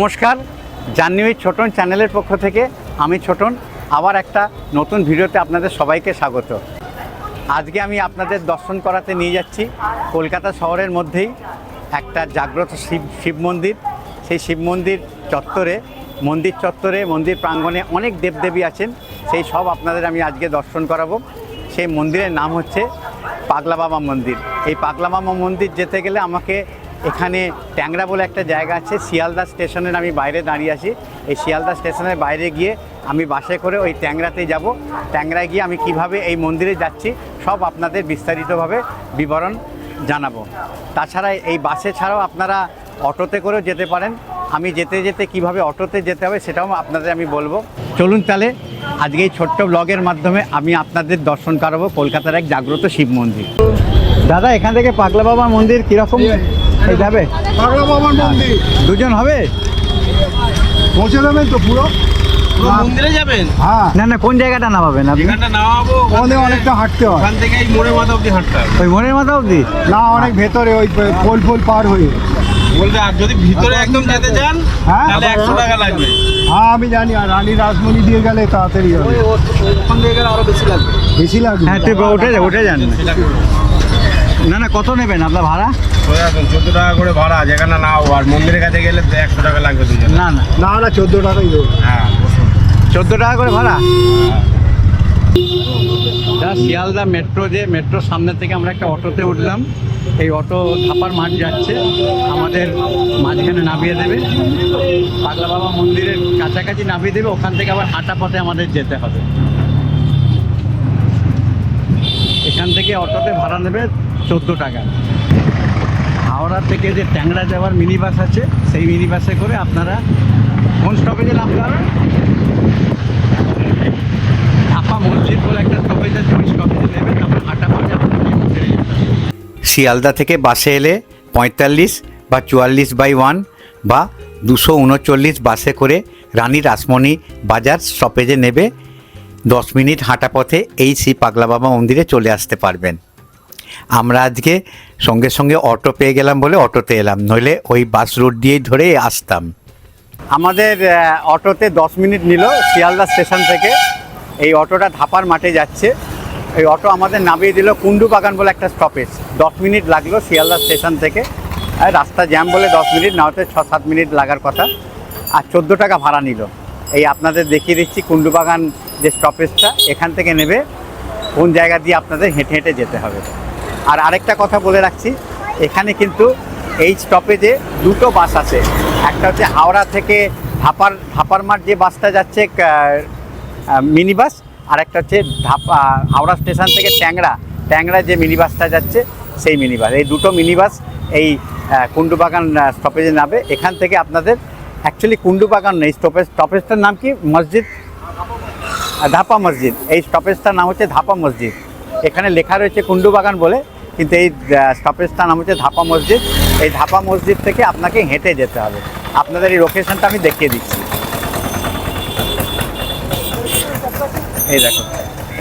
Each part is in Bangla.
নমস্কার, জাহ্নবী ছোটন চ্যানেলের পক্ষ থেকে আমি ছোটন, আবার একটা নতুন ভিডিওতে আপনাদের সবাইকে স্বাগত। আজকে আমি আপনাদের দর্শন করাতে নিয়ে যাচ্ছি কলকাতা শহরের মধ্যেই একটা জাগ্রত শিব শিব মন্দির। সেই শিব মন্দির চত্বরে মন্দির চত্বরে, মন্দির প্রাঙ্গণে অনেক দেবদেবী আছেন। সেই সব আপনাদের আমি আজকে দর্শন করাবো। সেই মন্দিরের নাম হচ্ছে পাগলা বাবা মন্দির। এই পাগলা বাবা মন্দির যেতে গেলে আমাকে এখানে ট্যাংরা বলে একটা জায়গা আছে, শিয়ালদা স্টেশনের আমি বাইরে দাঁড়িয়ে আছি। এই শিয়ালদা স্টেশনের বাইরে গিয়ে আমি বাসে করে ওই ট্যাংরাতে যাব। ট্যাংরায় গিয়ে আমি কীভাবে এই মন্দিরে যাচ্ছি, সব আপনাদের বিস্তারিতভাবে বিবরণ জানাব। তাছাড়া এই বাসে ছাড়াও আপনারা অটোতে করেও যেতে পারেন। আমি যেতে যেতে কীভাবে অটোতে যেতে হবে সেটাও আপনাদের আমি বলব। চলুন তাহলে, আজকে এই ছোট্ট ব্লগের মাধ্যমে আমি আপনাদের দর্শন করাবো কলকাতার এক জাগ্রত শিব মন্দির। দাদা, এখান থেকে পাগলা বাবা মন্দির কীরকম? এই যাবে? পাগলা বাবার মন্দির। দুজন হবে? পৌঁছে দেবেন তো পুরো? পুরো মন্দিরে যাবেন? হ্যাঁ। না না কোন জায়গাটা নামাবেন আপনি? নামাবো ওখানে অনেকটা হাঁটতে হয়। ওখান থেকে এই মাথা হাঁটতে হবে। ওই মনের মাথা অবধি? না অনেক ভেতরে ওই পোল ফোল পার হয়ে। বলতে আর যদি ভিতরে একদম যেতে চান হ্যাঁ। তাহলে একশো টাকা লাগবে। হ্যাঁ আমি জানি আর রানী রাসমণি দিয়ে গেলে তাড়াতাড়ি হবে। ওখান থেকে গেলে আরও বেশি লাগবে। বেশি লাগবে। হ্যাঁ তুই উঠে উঠে যান। না না কত নেবেন আপনার ভাড়া? চোদ্দ টাকা করে ভাড়া যেখানে নাও আর মন্দিরের কাছে গেলে তো একশো টাকা লাগবে দুজন না না। না না চোদ্দ টাকাই দেবো। হ্যাঁ চোদ্দ টাকা করে ভাড়া? যা শিয়ালদা মেট্রো যে মেট্রোর সামনে থেকে আমরা একটা অটোতে উঠলাম। এই অটো ধাপার মাঠ যাচ্ছে। আমাদের মাঝখানে নামিয়ে দেবে। পাগলা বাবা মন্দিরের কাছাকাছি নামিয়ে দেবে। ওখান থেকে আবার হাঁটা পথে আমাদের যেতে হবে। এখান থেকে অটোতে ভাড়া নেবে চোদ্দ টাকা। হাওড়া থেকে যে ট্যাংরা যাওয়ার মিনি বাস আছে, সেই মিনি বাসে করে আপনারা কোন স্টপেজে নামতে ঢাপা মসজিদ বলে একটা স্টপেজ আছে, ওই স্টপেজে তারপর হবে। শিয়ালদা থেকে বাসে এলে পঁয়তাল্লিশ বা চুয়াল্লিশ বাই ওয়ান বা দুশো উনচল্লিশ বাসে করে রানী রাসমণি বাজার স্টপেজে নেবে। দশ মিনিট হাঁটা পথে এই শ্রী পাগলা বাবা মন্দিরে চলে আসতে পারবেন। আমরা আজকে সঙ্গে সঙ্গে অটো পেয়ে গেলাম বলে অটোতে এলাম। নইলে ওই বাস রুট দিয়েই ধরে আসতাম। আমাদের অটোতে দশ মিনিট নিল শিয়ালদা স্টেশন থেকে। এই অটোটা ধাপার মাঠে যাচ্ছে। এই অটো আমাদের নামিয়ে দিল কুন্ডু বাগান বলে একটা স্টপেজ দশ মিনিট লাগল শিয়ালদা স্টেশন থেকে। রাস্তা জ্যাম বলে দশ মিনিট, না হতে ছ সাত মিনিট লাগার কথা। আর চোদ্দ টাকা ভাড়া নিল। এই আপনাদের দেখিয়ে দিচ্ছি কুন্ডু বাগান যে স্টপেজটা এখান থেকে নেবে। কোন জায়গা দিয়ে আপনাদের হেঁটে হেঁটে যেতে হবে। আর আরেকটা কথা বলে রাখছি এখানে কিন্তু এই স্টপেজে দুটো বাস আছে। একটা হচ্ছে হাওড়া থেকে ধাপার ধাপার মাঠ যে বাসটা যাচ্ছে মিনি বাস আর একটা হচ্ছে ধাপা হাওড়া স্টেশন থেকে ট্যাংরা। ট্যাংরা যে মিনি বাসটা যাচ্ছে সেই মিনি বাস এই দুটো মিনি বাস এই আহ, কুন্ডুবাগান স্টপেজে নামে। এখান থেকে আপনাদের অ্যাকচুয়ালি কুন্ডুবাগান নেই। স্টপেজ স্টপেজটার নাম কি? মসজিদ? ধাপা মসজিদ। এই স্টপেজটার নাম হচ্ছে ধাপা মসজিদ। এখানে লেখা রয়েছে কুন্ডু বাগান বলে, কিন্তু এই স্টপেজটার নাম হচ্ছে ধাপা মসজিদ। এই ধাপা মসজিদ থেকে আপনাকে হেঁটে যেতে হবে। আপনাদের এই লোকেশনটা আমি দেখিয়ে দিচ্ছি। এই দেখো,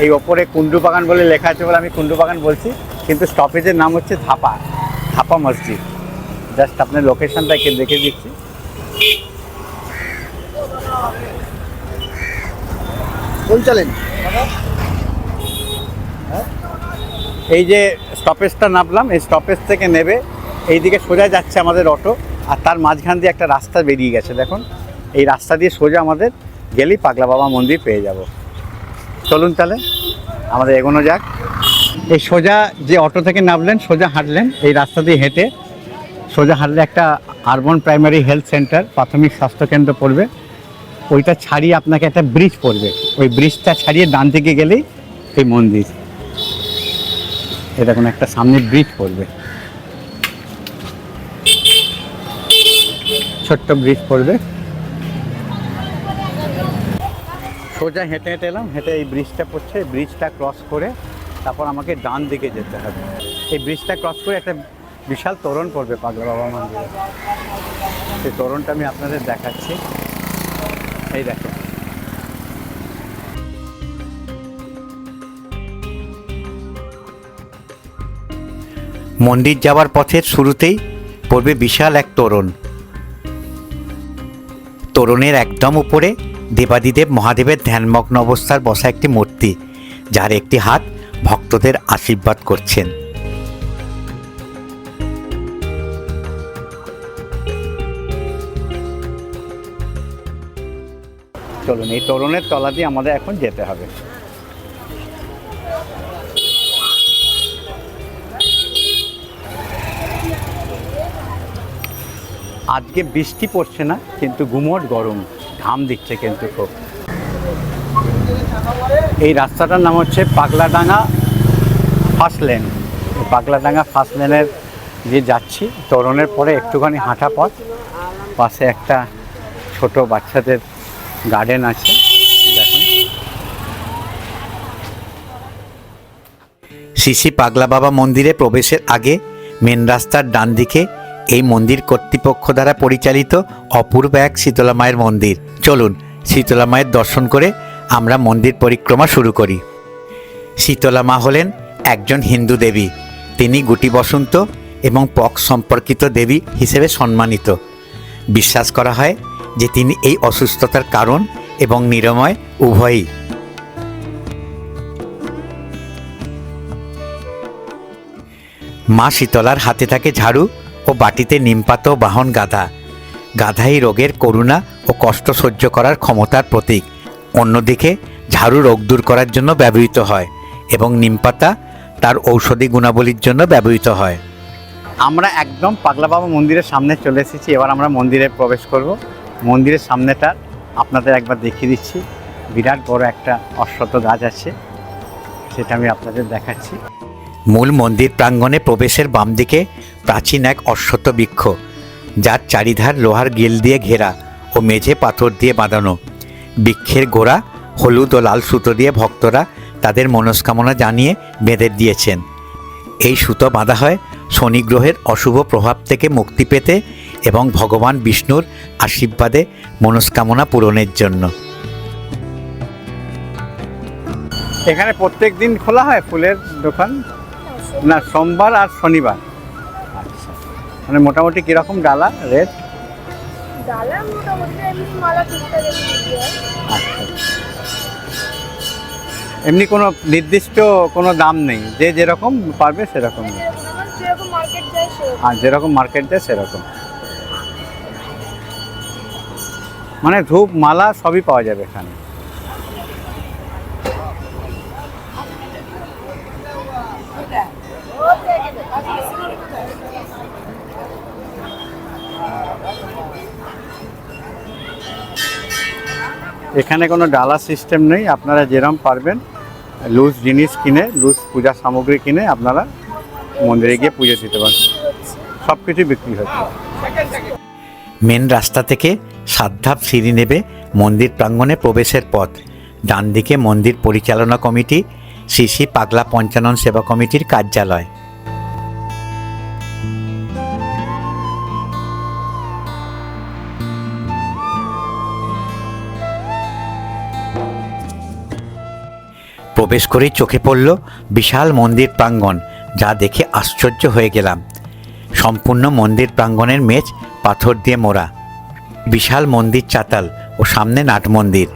এই ওপরে কুন্ডু বাগান বলে লেখা আছে বলে আমি কুন্ডু বাগান বলছি, কিন্তু স্টপেজের নাম হচ্ছে ধাপা ধাপা মসজিদ। জাস্ট আপনার লোকেশনটা একে দেখে দিচ্ছি। চালেন এই যে স্টপেজটা নামলাম, এই স্টপেজ থেকে নেবে, এইদিকে সোজা যাচ্ছে আমাদের অটো আর তার মাঝখান দিয়ে একটা রাস্তা বেরিয়ে গেছে, দেখুন। এই রাস্তা দিয়ে সোজা আমাদের গেলেই পাগলা বাবা মন্দির পেয়ে যাব। চলুন তাহলে, আমাদের এগোনো যাক। এই সোজা যে অটো থেকে নামলেন, সোজা হাঁটলেন, এই রাস্তা দিয়ে হেঁটে সোজা হাঁটলে একটা আরবন প্রাইমারি হেলথ সেন্টার প্রাথমিক স্বাস্থ্যকেন্দ্র পড়বে। ওইটা ছাড়িয়ে আপনাকে একটা ব্রিজ পড়বে। ওই ব্রিজটা ছাড়িয়ে ডান দিকে গেলেই এই মন্দির। এই দেখুন, একটা সামনে ব্রিজ পড়বে। ছোট্ট ব্রিজ পড়বে। সোজা হেঁটে হেঁটে এলাম, হেঁটে এই ব্রিজটা পড়ছে। ব্রিজটা ক্রস করে তারপর আমাকে ডান দিকে যেতে হবে। এই ব্রিজটা ক্রস করে একটা বিশাল তোরণ পড়বে পাগলা বাবা মন্দিরে। সেই তোরণটা আমি আপনাদের দেখাচ্ছি। এই দেখো মন্দির যাওয়ার পথের শুরুতেই পড়বে বিশাল এক তোরণ। তোরণের একদম উপরে দেবাদিদেব মহাদেবের ধ্যানমগ্ন অবস্থার বসা একটি মূর্তি, যার একটি হাত ভক্তদের আশীর্বাদ করছেন। চলুন, এই তোরণের তলা দিয়ে আমাদের এখন যেতে হবে। আজকে বৃষ্টি পড়ছে না, কিন্তু গুমোট গরম, ঘাম দিচ্ছে কিন্তু খুব। এই রাস্তাটার নাম হচ্ছে Pagladanga first lane. Pagladanga first লেনের দিয়ে যাচ্ছি, তরণের পরে একটুখানি হাঁটা পথ। পাশে একটা ছোট বাচ্চাদের গার্ডেন আছে, দেখুন। শিশি পাগলা বাবা মন্দিরে প্রবেশের আগে মেন রাস্তার ডান দিকে এই মন্দির কর্তৃপক্ষ দ্বারা পরিচালিত অপূর্ব এক শীতলা মায়ের মন্দির। চলুন শীতলা মায়ের দর্শন করে আমরা মন্দির পরিক্রমা শুরু করি। শীতলা মা হলেন একজন হিন্দু দেবী। তিনি গুটি বসন্ত এবং পক সম্পর্কিত দেবী হিসেবে সম্মানিত। বিশ্বাস করা হয় যে তিনি এই অসুস্থতার কারণ এবং নিরাময় উভয়ই। মা শীতলার হাতে থাকে ঝাড়ু ও বাটিতে নিমপাত বাহন গাধা। গাধাই রোগের করুণা ও কষ্ট সহ্য করার ক্ষমতার প্রতীক। অন্যদিকে, ঝাড়ু রোগ দূর করার জন্য ব্যবহৃত হয় এবং নিমপাতা তার ঔষধি গুণাবলীর জন্য ব্যবহৃত হয়। আমরা একদম পাগলা বাবা মন্দিরের সামনে চলে এসেছি। এবার আমরা মন্দিরে প্রবেশ করব। মন্দিরের সামনেটা আপনাদের একবার দেখিয়ে দিচ্ছি। বিরাট বড় একটা অশ্বত্থ গাছ আছে, সেটা আমি আপনাদের দেখাচ্ছি। মূল মন্দির প্রাঙ্গণে প্রবেশের বাম দিকে প্রাচীন এক অশ্বত্থ বৃক্ষ, যার চারিধার লোহার গিল দিয়ে ঘেরা ও মেঝে পাথর দিয়ে বাঁধানো। বৃক্ষের গোড়া হলুদ ও লাল সুতো দিয়ে ভক্তরা তাদের মনস্কামনা জানিয়ে বেঁধে দিয়েছেন। এই সুতো বাঁধা হয় শনি গ্রহের অশুভ প্রভাব থেকে মুক্তি পেতে এবং ভগবান বিষ্ণুর আশীর্বাদে মনস্কামনা পূরণের জন্য। এখানে প্রত্যেক দিন খোলা হয় ফুলের দোকান? না সোমবার আর শনিবার। আচ্ছা। মানে মোটামুটি কীরকম ডালা রেট? ডালা মোটামুটি এমনি মালা আচ্ছা। এমনি কোনো নির্দিষ্ট কোনো দাম নেই। যে যেরকম পারবে সেরকম। যেরকম আমার যেরকম মার্কেট যায় সেরকম। আর যেরকম মার্কেট দেয় সেরকম। মানে ধূপ মালা সবই পাওয়া যাবে এখানে। এখানে কোনো ডালা সিস্টেম নেই, আপনারা যেরম পারবেন লুজ জিনিস কিনে লুজ পূজা সামগ্রী কিনে আপনারা মন্দিরে গিয়ে পুজো দিতে পারেন সব কিছুই বিক্রি হচ্ছে মেন রাস্তা থেকে সাত ধাপ সিঁড়ি নেবে মন্দির প্রাঙ্গণে প্রবেশের পথ। ডান দিকে মন্দির পরিচালনা কমিটি, শ্রী শ্রী পাগলা পঞ্চানন সেবা কমিটির কার্যালয়। প্রবেশ করেই চোখে পড়ল বিশাল মন্দির প্রাঙ্গণ, যা দেখে আশ্চর্য হয়ে গেলাম। সম্পূর্ণ মন্দির প্রাঙ্গণের মেঝ পাথর দিয়ে মোড়া। বিশাল মন্দির চাতাল ও সামনে নাট মন্দির।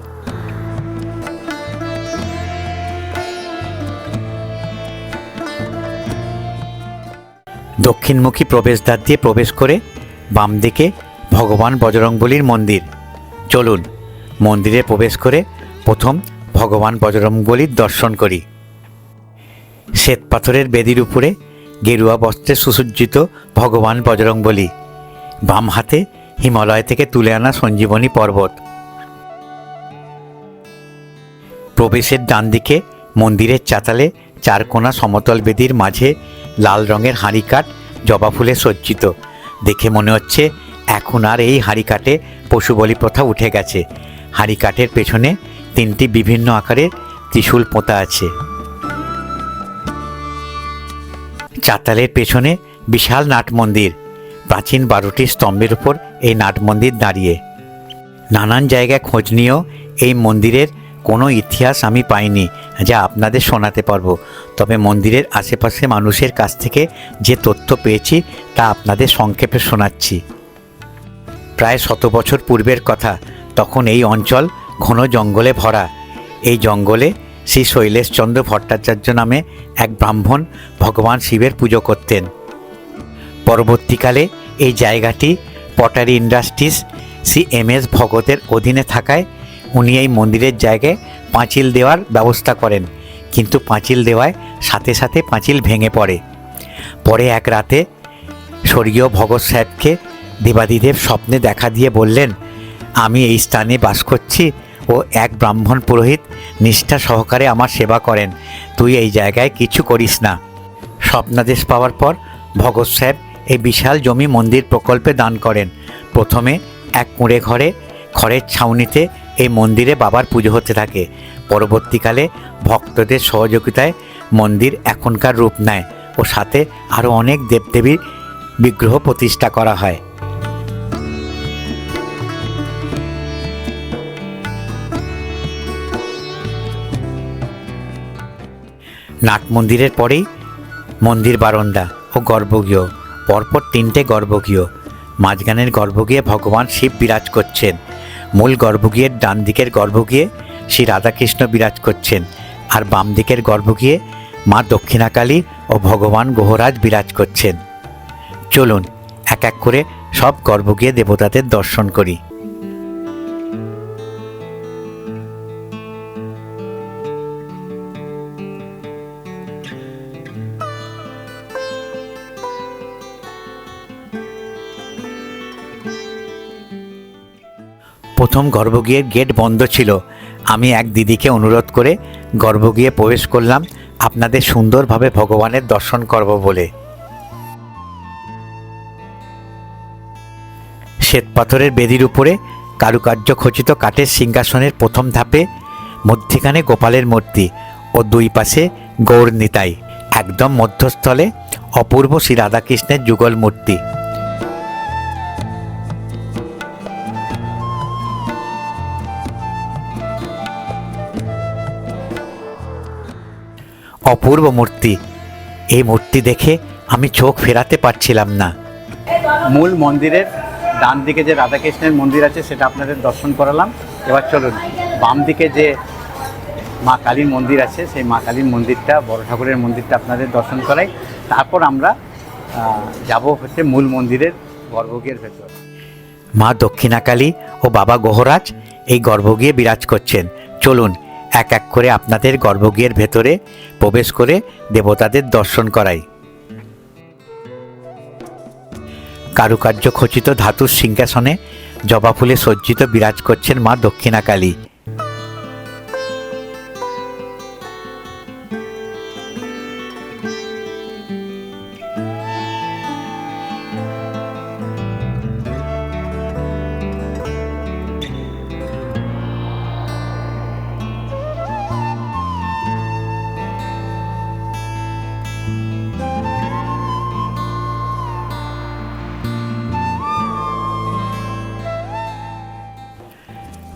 দক্ষিণমুখী প্রবেশদ্বার দিয়ে প্রবেশ করে বাম দিকে ভগবান বজরংবলীর মন্দির। চলুন, মন্দিরে প্রবেশ করে প্রথম ভগবান বজরঙ্গলির দর্শন করি। শ্বেত পাথরের বেদির উপরে গেরুয়া বস্ত্রে সুসজ্জিত ভগবান বজরংবলী বাম হাতে হিমালয় থেকে তুলে আনা সঞ্জীবনী পর্বত। প্রবেশের ডান দিকে মন্দিরের চাতালে চারকোনা সমতল বেদির মাঝে লাল রঙের হাঁড়িকাঠ জবা ফুলে সজ্জিত। দেখে মনে হচ্ছে এখন আর এই হাঁড়িকাঠে পশু বলি প্রথা উঠে গেছে। হাঁড়িকাঠের পেছনে তিনটি বিভিন্ন আকারের ত্রিশূল পোঁতা আছে। চাতালের পেছনে বিশাল নাট মন্দির। প্রাচীন বারোটি স্তম্ভের উপর এই নাট মন্দির দাঁড়িয়ে। নানান জায়গায় খোঁজ নিয়েও এই মন্দিরের কোনো ইতিহাস আমি পাইনি, যা আপনাদের শোনাতে পারব। তবে মন্দিরের আশেপাশে মানুষের কাছ থেকে যে তথ্য পেয়েছি, তা আপনাদের সংক্ষেপে শোনাচ্ছি। প্রায় শত বছর পূর্বের কথা, তখন এই অঞ্চল ঘন জঙ্গলে ভরা। এই জঙ্গলে শ্রী শৈলেশচন্দ্র ভট্টাচার্য নামে এক ব্রাহ্মণ ভগবান শিবের পুজো করতেন। পরবর্তীকালে এই জায়গাটি pottery industries Shri M S ভগতের অধীনে থাকায় উনি এই মন্দিরের জায়গায় পাঁচিল দেওয়ার ব্যবস্থা করেন। কিন্তু পাঁচিল দেওয়ায় সাথে সাথে পাঁচিল ভেঙে পড়ে। পরে এক রাতে স্বর্গীয় ভগৎ সাহেবকে দেবাদিদেব স্বপ্নে দেখা দিয়ে বললেন, আমি এই স্থানে বাস করছি ও এক ব্রাহ্মণ পুরোহিত নিষ্ঠা সহকারে আমার সেবা করেন। তুই এই জায়গায় কিছু করিস না। স্বপ্নাদেশ পাওয়ার পর ভগৎ সাহেব এই বিশাল জমি মন্দির প্রকল্পে দান করেন। প্রথমে এক কুঁড়ে ঘরে খড়ের ছাউনিতে এই মন্দিরে বাবার পুজো হতে থাকে। পরবর্তীকালে ভক্তদের সহযোগিতায় মন্দির এখনকার রূপ নেয় ও সাথে আরও অনেক দেবদেবীর বিগ্রহ প্রতিষ্ঠা করা হয়। নাট মন্দিরের পরেই মন্দির বারন্দা ও গর্ভগৃহ, পরপর তিনটে গর্ভগৃহ। মাঝখানের গর্ভগৃহে ভগবান শিব বিরাজ করছেন। মূল গর্ভগৃহের ডান দিকের গর্ভগৃহে শ্রী রাধাকৃষ্ণ বিরাজ করছেন আর বাম দিকের গর্ভগৃহে মা দক্ষিণাকালী ও ভগবান গোহরাজ বিরাজ করছেন। চলুন এক এক করে সব গর্ভগৃহে দেবতাদের দর্শন করি। প্রথম গর্ভগৃহের গেট বন্ধ ছিল। আমি এক দিদিকে অনুরোধ করে গর্ভগৃহে প্রবেশ করলাম, আপনাদের সুন্দরভাবে ভগবানের দর্শন করব বলে। শ্বেতপাথরের বেদির উপরে কারুকার্য খচিত কাঠের সিংহাসনের প্রথম ধাপে, মধ্যিখানে গোপালের মূর্তি ও দুই পাশে গৌর নিতাই, একদম মধ্যস্থলে অপূর্ব শ্রী রাধাকৃষ্ণের যুগল মূর্তি। অপূর্ব মূর্তি। এই মূর্তি দেখে আমি চোখ ফেরাতে পারছিলাম না। মূল মন্দিরের ডান দিকে যে রাধাকৃষ্ণের মন্দির আছে সেটা আপনাদের দর্শন করালাম। এবার চলুন বাম দিকে যে মা কালীর মন্দির আছে সেই মা কালীর মন্দিরটা বড় ঠাকুরের মন্দিরটা আপনাদের দর্শন করাই। তারপর আমরা যাব হচ্ছে মূল মন্দিরের গর্ভগৃহের ভেতর। মা দক্ষিণাকালী ও বাবা গহরাজ এই গর্ভগৃহে বিরাজ করছেন। চলুন এক এক করে আপনাদের গর্ভগৃহের ভেতরে প্রবেশ করে দেবতাদের দর্শন করাই। কারুকার্য খচিত ধাতুর সিংহাসনে জবা ফুলে সজ্জিত বিরাজ করছেন মা দক্ষিণাকালী।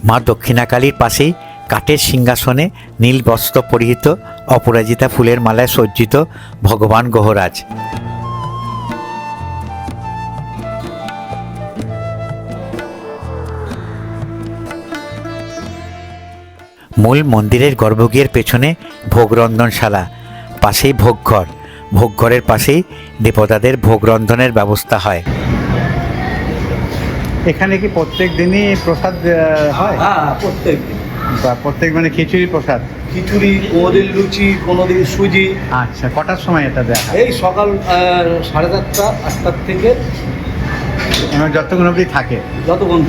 মা দক্ষিণাকালীর পাশেই কাঠের সিংহাসনে নীল বস্ত্র পরিহিত অপরাজিতা ফুলের মালায় সজ্জিত ভগবান গহরাজ। মূল মন্দিরের গর্ভগৃহের পেছনে ভোগরন্ধনশালা, পাশেই ভোগঘর। ভোগঘরের পাশেই দেবতাদের ভোগরন্ধনের ব্যবস্থা হয়। এখানে কি প্রত্যেক দিনই প্রসাদ হয়? হ্যাঁ প্রত্যেক দিন। বা প্রত্যেক মানে খিচুড়ি প্রসাদ? খিচুড়ি কোনোদিন লুচি কোনোদিন সুজি। আচ্ছা কটার সময় এটা দেখা এই সকাল সাড়ে চারটা আটটার থেকে। এবং যতক্ষণ অবধি থাকে? যতক্ষণ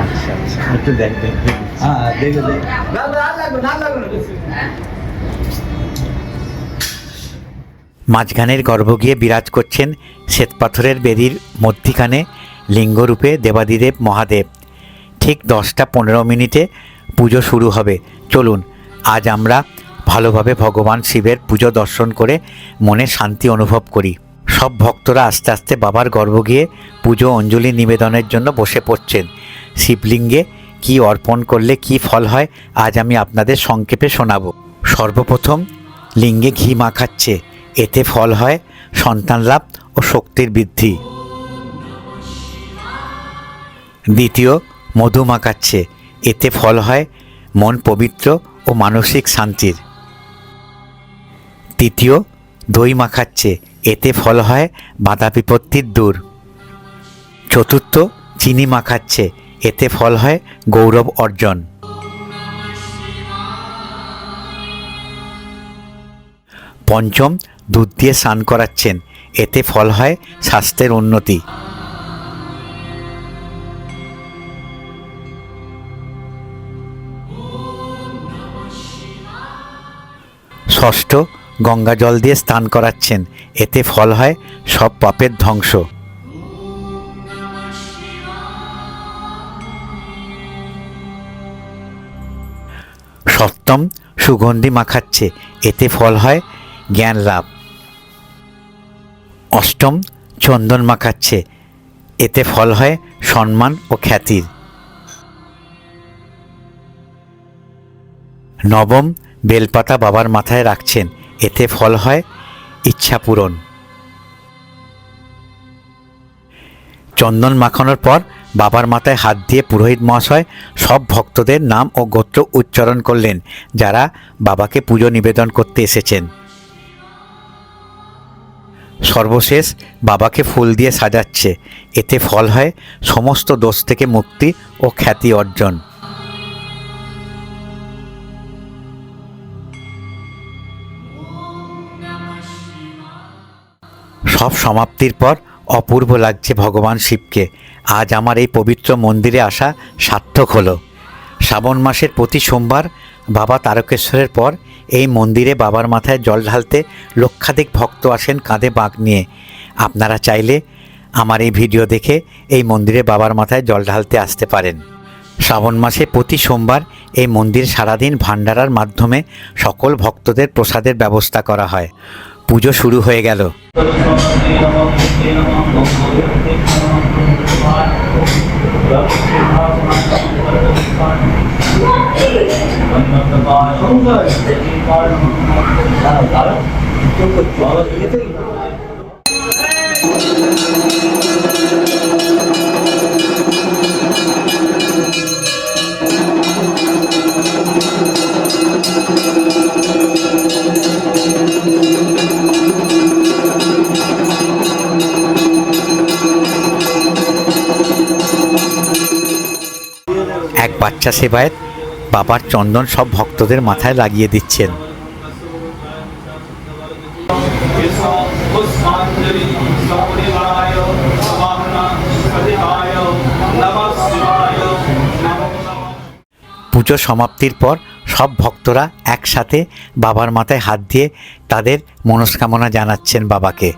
আচ্ছা আচ্ছা একটু দেখ দেখ। হ্যাঁ দেখে দেখে। না না লাগবে না লাগবে না বেশি। মাঝখানের বিরাজ করছেন শ্বেতপাথরের বেদির মধ্যিখানে লিঙ্গরূপে দেবাদিদেব মহাদেব। ঠিক দশটা পনেরো মিনিটে পুজো শুরু হবে। চলুন, আজ আমরা ভালোভাবে ভগবান শিবের পুজো দর্শন করে মনে শান্তি অনুভব করি। সব ভক্তরা আস্তে আস্তে বাবার গর্ভগৃহে পুজো অঞ্জলি নিবেদনের জন্য বসে পড়ছেন। শিবলিঙ্গে কি অর্পণ করলে কি ফল হয়, আজ আমি আপনাদের সংক্ষেপে শোনাবো। সর্বপ্রথম, লিঙ্গে ঘি মাখাচ্ছে। এতে ফল হয় সন্তান লাভ ও শক্তির বৃদ্ধি। দ্বিতীয় মধু মাখাচ্ছে এতে ফল হয় মন পবিত্র ও মানসিক শান্তির। তৃতীয়, দই মাখাচ্ছে। এতে ফল হয় বাধা বিপত্তির দূর। চতুর্থ, চিনি মাখাচ্ছে। এতে ফল হয় গৌরব অর্জন। পঞ্চম, দুধ দিয়ে স্নান করাচ্ছেন। এতে ফল হয় স্বাস্থ্যের উন্নতি। ষষ্ঠ গঙ্গা জল দিয়ে স্নান করাচ্ছেন। এতে ফল হয়, সব পাপের ধ্বংস। সপ্তম সুগন্ধি মাখাচ্ছে, এতে ফল হয়, জ্ঞান লাভ। অষ্টম চন্দন মাখাচ্ছে, এতে ফল হয়, সম্মান ও খ্যাতির। নবম বেলপাতা বাবার মাথায় রাখছেন, এতে ফল হয় ইচ্ছা পূরণ। চন্দন মাখানোর পর বাবার মাথায় হাত দিয়ে পুরোহিত মহাশয় সব ভক্তদের নাম ও গোত্র উচ্চারণ করলেন, যারা বাবাকে পুজো নিবেদন করতে এসেছেন। সর্বশেষ বাবাকে ফুল দিয়ে সাজাচ্ছে, এতে ফল হয় সমস্ত দোষ থেকে মুক্তি ও খ্যাতি অর্জন। সব সমাপ্তির পর অপূর্ব লাগছে ভগবান শিবকে। আজ আমার এই পবিত্র মন্দিরে আসা সার্থক হলো। শ্রাবণ মাসের প্রতি সোমবার বাবা তারকেশ্বরের পর এই মন্দিরে বাবার মাথায় জল ঢালতে লক্ষাধিক ভক্ত আসেন কাঁধে বাঁক নিয়ে। আপনারা চাইলে আমার এই ভিডিও দেখে এই মন্দিরে বাবার মাথায় জল ঢালতে আসতে পারেন। শ্রাবণ মাসে প্রতি সোমবার এই মন্দির সারাদিন ভান্ডারার মাধ্যমে সকল ভক্তদের প্রসাদের ব্যবস্থা করা হয়। পুজো শুরু হয়ে গেল। স্বেচ্ছাসেবায় বাবার চন্দন সব ভক্তদের মাথায় লাগিয়ে দিচ্ছেন। পুজো সমাপ্তির পর সব ভক্তরা একসাথে বাবার মাথায় হাত দিয়ে তাদের মনস্কামনা জানাচ্ছেন বাবাকে।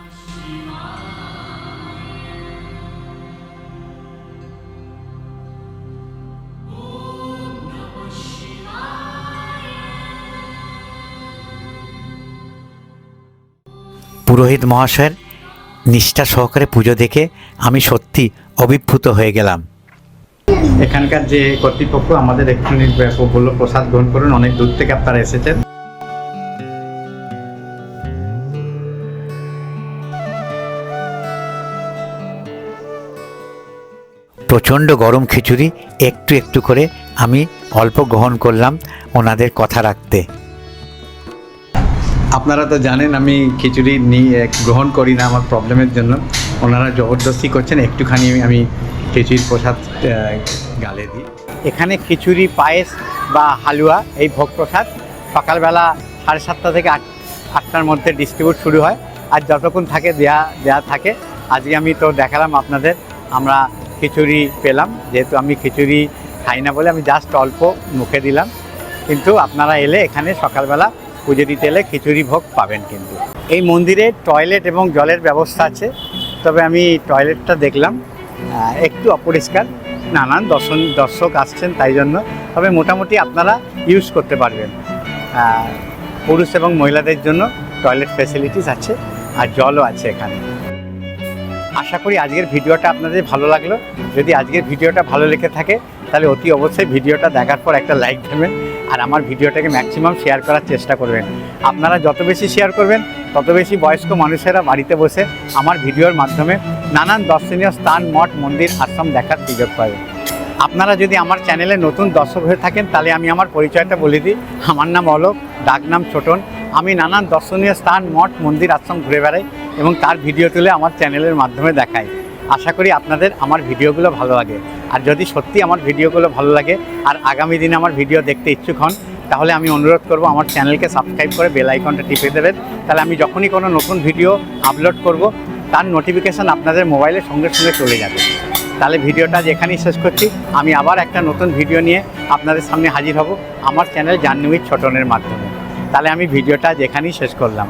পুরোহিত মহাশয়ের নিষ্ঠা সহকারে পুজো দেখে আমি সত্যি অভিভূত হয়ে গেলাম। এখানকার যে কর্তৃপক্ষ আমাদের এক্ষুনি বলল প্রসাদ গ্রহণ করুন অনেক দূর থেকে আপনারা এসেছেন। প্রচণ্ড গরম খিচুড়ি একটু একটু করে আমি অল্প গ্রহণ করলাম ওনাদের কথা রাখতে। আপনারা তো জানেন আমি খিচুড়ি নিয়ে গ্রহণ করি না আমার প্রবলেমের জন্য। ওনারা জবরদস্তি করছেন, একটুখানি আমি খিচুড়ির প্রসাদ গালে দিই। এখানে খিচুড়ি, পায়েস বা হালুয়া, এই ভোগ প্রসাদ সকালবেলা সাড়ে সাতটা থেকে আট, আটটার মধ্যে ডিস্ট্রিবিউট শুরু হয়। আর যতক্ষণ থাকে দেয়া দেয়া থাকে। আজকে আমি তো দেখালাম আপনাদের, আমরা খিচুড়ি পেলাম। যেহেতু আমি খিচুড়ি খাই না বলে আমি জাস্ট অল্প মুখে দিলাম। কিন্তু আপনারা এলে এখানে সকালবেলা পুজো দিতে এলে খিচুড়ি ভোগ পাবেন কিন্তু। এই মন্দিরে টয়লেট এবং জলের ব্যবস্থা আছে, তবে আমি টয়লেটটা দেখলাম একটু অপরিষ্কার, নানান দর্শন, দর্শক আসছেন তাই জন্য, তবে মোটামুটি আপনারা ইউজ করতে পারবেন। পুরুষ এবং মহিলাদের জন্য টয়লেট ফেসিলিটিস আছে আর জলও আছে এখানে। আশা করি আজকের ভিডিওটা আপনাদের ভালো লাগল। যদি আজকের ভিডিওটা ভালো লেগে থাকে তাহলে অতি অবশ্যই ভিডিওটা দেখার পর একটা লাইক দেবেন আর আমার ভিডিওটাকে ম্যাক্সিমাম শেয়ার করার চেষ্টা করবেন। আপনারা যত বেশি শেয়ার করবেন, তত বেশি বয়স্ক মানুষেরা বাড়িতে বসে আমার ভিডিওর মাধ্যমে নানান দর্শনীয় স্থান, মঠ, মন্দির, আশ্রম দেখার সুযোগ পাবেন আপনারা যদি আমার চ্যানেলে নতুন দর্শক হয়ে থাকেন, তাহলে আমি আমার পরিচয়টা বলে দিই। আমার নাম অলোক, ডাক নাম ছোটন। আমি নানান দর্শনীয় স্থান, মঠ, মন্দির, আশ্রম ঘুরে বেড়াই এবং তার ভিডিও তুলে আমার চ্যানেলের মাধ্যমে দেখাই। আশা করি আপনাদের আমার ভিডিওগুলো ভালো লাগে। আর যদি সত্যি আমার ভিডিওগুলো ভালো লাগে আর আগামী দিনে আমার ভিডিও দেখতে ইচ্ছুক হন, তাহলে আমি অনুরোধ করব আমার চ্যানেলকে সাবস্ক্রাইব করে বেল আইকনটা টিপে দেবেন। তাহলে আমি যখনই কোনো নতুন ভিডিও আপলোড করব, তার নোটিফিকেশান আপনাদের মোবাইলে সঙ্গে সঙ্গে চলে যাবে। তাহলে ভিডিওটা যেখানেই শেষ করছি। আমি আবার একটা নতুন ভিডিও নিয়ে আপনাদের সামনে হাজির হব আমার চ্যানেল জাহ্নবী ছোটনের মাধ্যমে। তাহলে আমি ভিডিওটা যেখানেই শেষ করলাম।